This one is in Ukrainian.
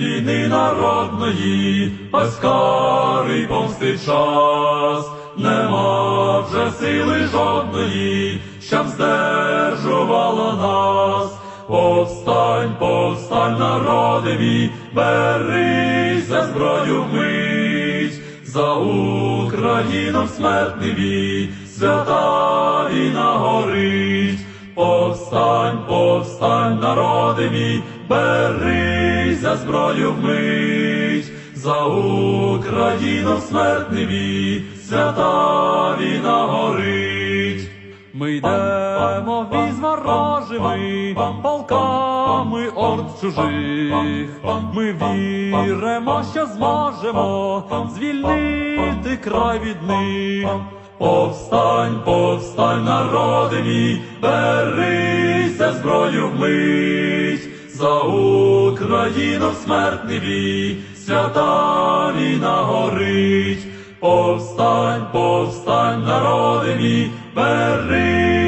війни народної, ось карий помстить час, нема вже сили жодної, щоб здержувала нас. Повстань, повстань, народи мій, берися зброю вмить, за Україну смертний бій, свята війна горить. Повстань, повстань, народи мій, берися зброю вмить, за Україну смертний бій, свята війна горить. Ми йдемо в бій ворожими полками орд чужих. Ми віримо, що зможемо звільнити край від них. Повстань, повстань, народи мій, берися зброю вмить, за Україну в смертний бій, свята війна горить. Повстань, повстань, народи мій, берися.